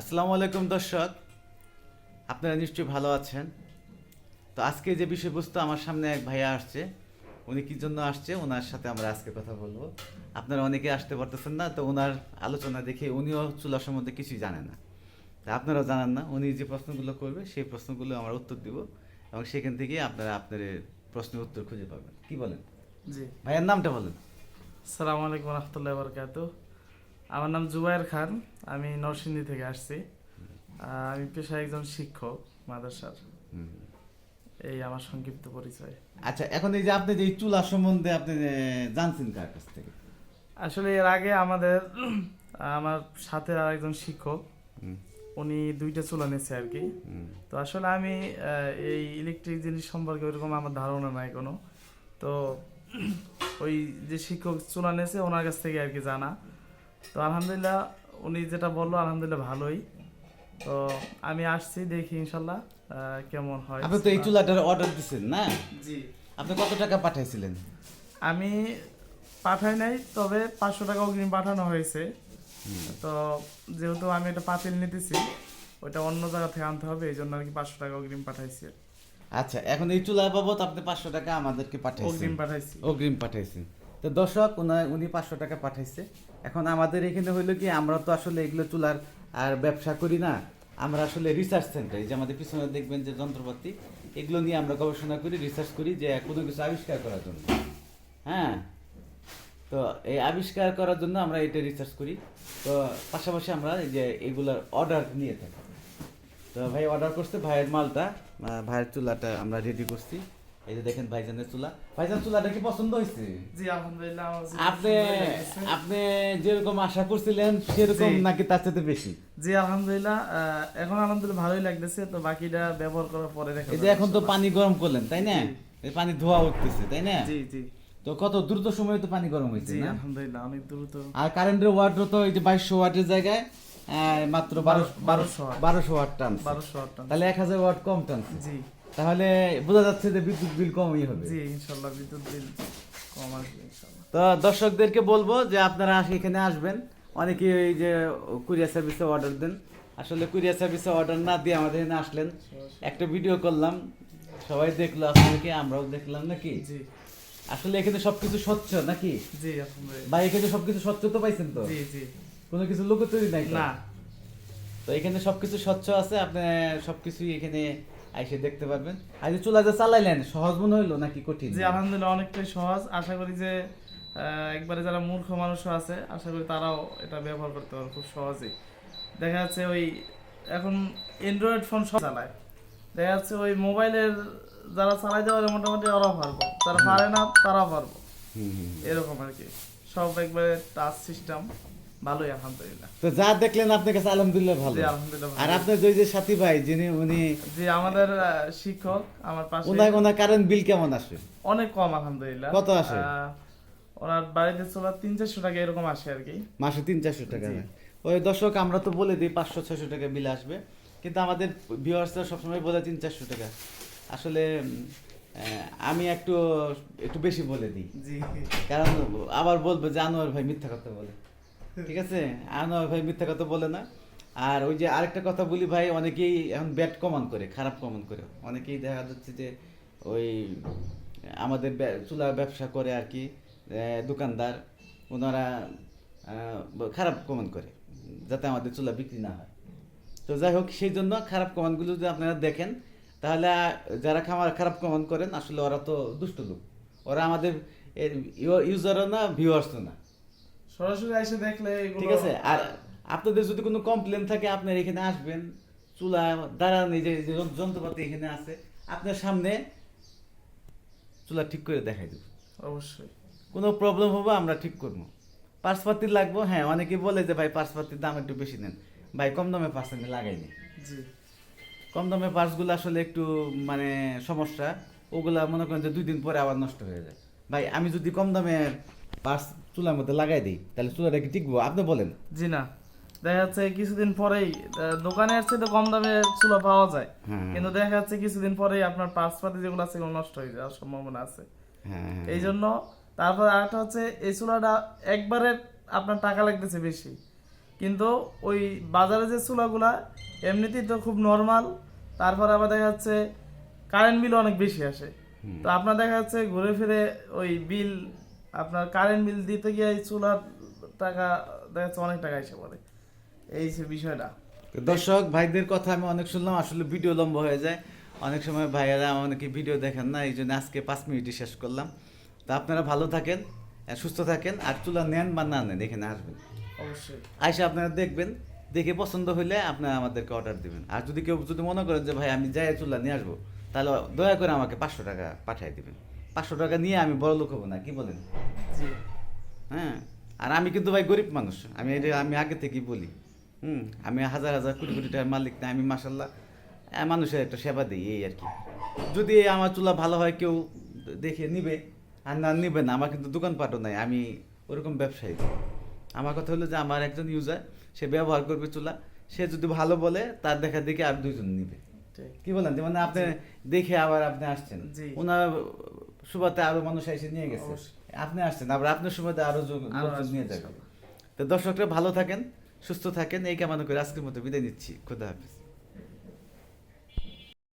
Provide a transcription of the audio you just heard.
আসসালামু আলাইকুম দর্শক। আপনারা নিশ্চয়ই ভালো আছেন। তো আজকে যে বিষয়বস্তু আমার সামনে এক ভাইয়া আসছে উনি কি জন্য আসছে ওনার সাথে আমরা আজকে কথা বলব। আপনারা অনেকে আসতে পারতেছেন না তো ওনার আলোচনা দেখে উনিও চুলা সম্বন্ধে কিছুই জানেন না। তা আপনারাও জানেন না উনি যে প্রশ্নগুলো করবে সেই প্রশ্নগুলো আমরা উত্তর দিব এবং সেখান থেকে আপনারা আপনার প্রশ্নের উত্তর খুঁজে পাবেন। কি বলেন? জি। ভাইয়ের নামটা বলেন। সালাম আলাইকুম রহমতুল্লাহ বরকাত আমার নাম জুবায়ের খান আমি নরসিংদী থেকে আসছি। আমি পেশায় একজন শিক্ষক মাদ্রাসার। এই আমার সংক্ষিপ্ত পরিচয়। আচ্ছা এখন এই যে আপনি যে চুলা সম্বন্ধে আপনি জানছেন কার কাছ থেকে? আসলে এর আগে আমাদের আমার সাথে আর একজন শিক্ষক উনি দুইটা চুলা নিয়েছে আর কি। তো আসলে আমি এই ইলেকট্রিক জিনিস সম্পর্কে ওইরকম আমার ধারণা নাই কোনো। তো ওই যে শিক্ষক চুলা নিয়েছে ওনার কাছ থেকে আর কি জানা। তো আলহামদুলিল্লাহ উনি যেটা বলল আলহামদুলিল্লাহ ভালোই। তো আমি আসছি দেখি ইনশাল্লাহ কেমন হয়। আপনি তো এই চুলাটার অর্ডার দিচ্ছেন না? জি। আপনি কত টাকা পাঠাইছিলেন? আমি পাঠাই নাই তবে পাঁচশো টাকা অগ্রিম পাঠানো হয়েছে। তো যেহেতু আমি এটা পাতিল নিতেছি ওইটা অন্য জায়গা থেকে আনতে হবে এই জন্য আর কি পাঁচশো টাকা অগ্রিম পাঠাইছি। আচ্ছা এখন এই চুলা বাবদ আপনি পাঁচশো টাকা আমাদেরকে পাঠাইছেন। অগ্রিম পাঠাইছি। অগ্রিম পাঠাইছেন। তো দর্শক, উনা- উনি পাঁচশো টাকা পাঠাইছে। এখন আমাদের এখানে হইল কি, আমরা তো আসলে এগুলো চুলার আর ব্যবসা করি না। আমরা আসলে রিসার্চ সেন্টার এই যে আমাদের পিছনে দেখবেন যে যন্ত্রপাতি, এগুলো নিয়ে আমরা গবেষণা করি রিসার্চ করি যে কোনো কিছু আবিষ্কার করার জন্য। হ্যাঁ? তো এই আবিষ্কার করার জন্য আমরা এটা রিসার্চ করি। তো পাশাপাশি আমরা এই যে এগুলার অর্ডার নিয়ে থাকি। তো ভাই অর্ডার করছে ভাইয়ের মালটা ভাইয়ের চুলাটা আমরা রেডি করছি। এই যে দেখেন ভাইজানের চুলা। ভাইজান চুলাটা কি পছন্দ হয়েছে? জি আলহামদুলিল্লাহ আপনি আপনি যেরকম আশা করছিলেন সেরকম নাকি তার চাইতে বেশি? জি আলহামদুলিল্লাহ এখন আলহামদুলিল্লাহ ভালোই লাগতেছে তো বাকিটা ব্যবহার করার পরে দেখা এই যে এখন তো পানি গরম করলেন তাই না? এই পানি ধোয়া উঠতেছে তাই না? জি জি। তো কত দ্রুত সময়ে তো পানি গরম হয়েছে না? আলহামদুলিল্লাহ অনেক দ্রুত। আর কারেন্টের ওয়াটও তো এই যে বাইশশো ওয়াটের জায়গায় মাত্র বারোশো বারোশো ওয়াট। বারোশো ওয়াট টান বারোশো আট টান। তাহলে এক হাজার ওয়াট কম টানছে। জি। তাহলে বোঝা যাচ্ছে যে বিদ্যুৎ বিল কমই হবে। জি ইনশাল্লাহ বিদ্যুৎ বিল কম আসবে ইনশাল্লাহ। তো দর্শকদেরকে বলব যে আপনারা এখানে আসবেন। অনেকে এই যে কুরিয়ার সার্ভিসে অর্ডার দেন। আসলে কুরিয়ার সার্ভিসে অর্ডার না দিয়ে আমাদের এখানে আসলেন। একটা ভিডিও করলাম। সবাই দেখল আপনাদেরকে আমরাও দেখলাম নাকি? জি। আসলে এখানে সবকিছু স্বচ্ছ নাকি? জি বা এখানে সবকিছু স্বচ্ছ তো পাইছেন তো? জি জি। কোনো কিছু লোক তৈরি নাই না। তো এখানে সবকিছু স্বচ্ছ আছে। আপনি সবকিছুই এখানে আইসে দেখতে পারবেন। আর যে চুলা যে চালাইলেন সহজ মনে হইল নাকি কঠিন? জি আলহামদুলিল্লাহ অনেকটাই সহজ। আশা করি যে একবারে যারা মূর্খ মানুষও আছে আশা করি তারাও এটা ব্যবহার করতে পারবে খুব সহজেই। দেখা যাচ্ছে ওই এখন অ্যান্ড্রয়েড ফোন সব চালায়। দেখা যাচ্ছে ওই মোবাইলের যারা চালাইতে পারে মোটামুটি ওরাও পারব। যারা পারে না তারাও পারব। এরকম আর কি। সব একবারে টাচ সিস্টেম ভালোই আলহামদুলিল্লাহ। তো যা দেখলেন আপনার কাছে আলহামদুলিল্লাহ ভালো। আলহামদুলিল্লাহ আর আপনার যে যে সাথী ভাই যিনি উনি জি আমাদের শিক্ষক আমার পাশে। ওনার ওনার কারেন্ট বিল কেমন আসে? অনেক কম আলহামদুলিল্লাহ। কত আসে? ওনার বাড়িতে তিন চারশো টাকা এরকম আসে আর কি। মাসে তিন চারশো টাকা ওই দর্শক আমরা তো বলে দিই পাঁচশো ছয়শো টাকা বিল আসবে। কিন্তু আমাদের ভিউয়ার্সরা সবসময় বলে তিন চারশো টাকা। আসলে আমি একটু একটু বেশি বলে দিই। কারণ আবার বলব যে আনোয়ার ভাই মিথ্যা কথা বলে। ঠিক আছে? আনোয়ার ভাই মিথ্যা কথা বলে না। আর ওই যে আরেকটা কথা বলি ভাই, অনেকেই এখন ব্যাট কমান করে, খারাপ কমান করে। অনেকেই দেখা যাচ্ছে যে ওই আমাদের চুলা ব্যবসা করে আর কি দোকানদার। ওনারা খারাপ কমান করে, যাতে আমাদের চুলা বিক্রি না হয়। তো যাই হোক, সেই জন্য খারাপ কমানগুলো যদি আপনারা দেখেন, তাহলে যারা খামার খারাপ কমান করেন, আসলে ওরা তো দুষ্ট লোক। ওরা আমাদের ইউজারও না ভিউয়ার্সও না। সরাসরি এসে দেখলে ঠিক আছে আর আপনাদের যদি কোনো কমপ্লেন থাকে আপনার এখানে আসবেন। চুলা দাঁড়ান এই যে যন্ত্রপাতি এখানে আছে। আপনার সামনে চুলা ঠিক করে দেখাই দেবো। অবশ্যই। কোনো প্রবলেম হবে আমরা ঠিক করব। পার্সপাতি লাগবো? হ্যাঁ অনেকে বলে যে ভাই পার্সপাতির দাম একটু বেশি নেন। ভাই কম দামে পার্স আমি লাগাইনি জি। কম দামে পার্সগুলো আসলে একটু মানে সমস্যা। ওগুলা মনে করেন যে দুই দিন পরে আবার নষ্ট হয়ে যায়। ভাই আমি যদি কম দামে পার্স চুলার মধ্যে লাগাই দিই তাহলে চুলাটা কি টিকবো? আপনি বলেন। জি না। দেখা যাচ্ছে কিছুদিন পরেই দোকানে আসছে তো কম দামে চুলা পাওয়া যায়। হ্যাঁ। কিন্তু দেখা যাচ্ছে কিছুদিন পরেই আপনার পার্সপাতি যেগুলো আছে সেগুলো নষ্ট হয়ে যাওয়ার সম্ভাবনা আছে। হ্যাঁ এই জন্য তারপর আরেকটা হচ্ছে এই চুলাটা একবারে আপনার টাকা লাগতেছে বেশি। কিন্তু ওই বাজারে যে চুলাগুলা এমনিতেই তো খুব নর্মাল তারপর আবার দেখা যাচ্ছে কারেন্ট বিল অনেক বেশি আসে। তো আপনার দেখা যাচ্ছে ঘুরে ফিরে ওই বিল আপনার কারেন্ট বিল দিতে গিয়ে এই চুলার টাকা দেখা যাচ্ছে অনেক টাকা এসে পড়ে। এই যে বিষয়টা। দর্শক ভাইদের কথা আমি অনেক শুনলাম আসলে ভিডিও লম্বা হয়ে যায়। অনেক সময় ভাইয়েরা অনেকে ভিডিও দেখেন না এই জন্য আজকে পাঁচ মিনিটই শেষ করলাম। তো আপনারা ভালো থাকেন সুস্থ থাকেন আর চুলা নেন বা না নেন এখানে আসবেন। অবশ্যই। আইসা আপনারা দেখবেন দেখে পছন্দ হলে আপনারা আমাদেরকে অর্ডার দিবেন। আর যদি কেউ যদি মনে করেন যে ভাই আমি যাই চুলা নিয়ে আসব তাহলে দয়া করে আমাকে পাঁচশো টাকা পাঠিয়ে দিবেন। পাঁচশো টাকা নিয়ে আমি বড় লোক হব না কি বলেন? হ্যাঁ? আর আমি কিন্তু ভাই গরিব মানুষ আমি এটা আমি আগে থেকেই বলি। হুম? আমি হাজার হাজার কোটি কোটি টাকার মালিক না আমি মাসাল্লাহ মানুষের একটা সেবা দিই এই আর কি। যদি আমার চুলা ভালো হয় কেউ দেখে নিবে আর না নিবে না আমার কিন্তু দোকানপাটও নাই আমি ওরকম ব্যবসায়ী। আমার কথা হলো যে আমার একজন ইউজার সে ব্যবহার করবে চুলা সে যদি ভালো বলে তার দেখা দেখে আর দুইজন নিবে। কি বলেন? মানে আপনি দেখে আবার আপনি আসছেন। ওনার সুবাদে আরও মানুষ এসে নিয়ে গেছে। আপনি আসছেন আবার আপনার সুবাদে আরও লোকজন নিয়ে যাবেন। তো দর্শকরা ভালো থাকেন সুস্থ থাকেন এই কামনা করে আজকের মতো বিদায় নিচ্ছি। খুদা হাফিজ।